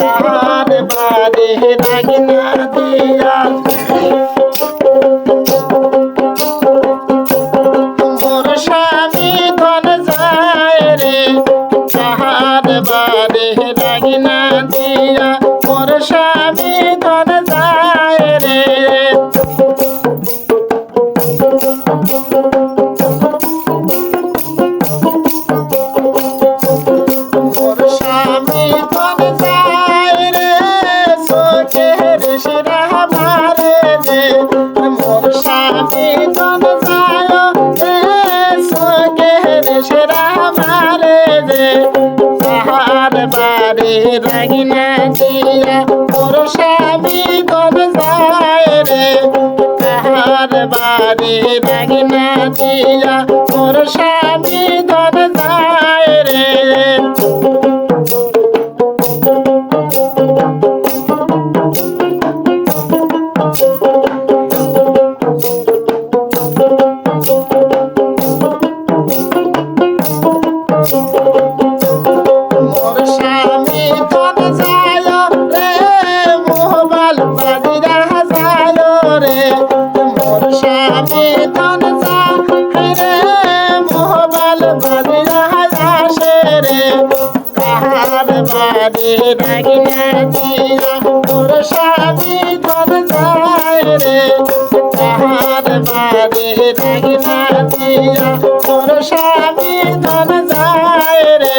তার বাড়ি রাগিনা দিয়া। রাগিনা দিয়া মোর স্বামী ধন যায় রে। তাহার বাড়ি রাগিনা দিয়া মোর স্বামী আসে রে? কাহার বাড়ি রাগিনা দিয়া মোর স্বামী ধন যায় রে? কাহার বাড়ি রাগিনা দিয়া মোর স্বামী ধন যায় রে?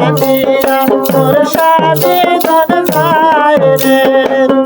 রাগিনা তোর সাথে ধন রে।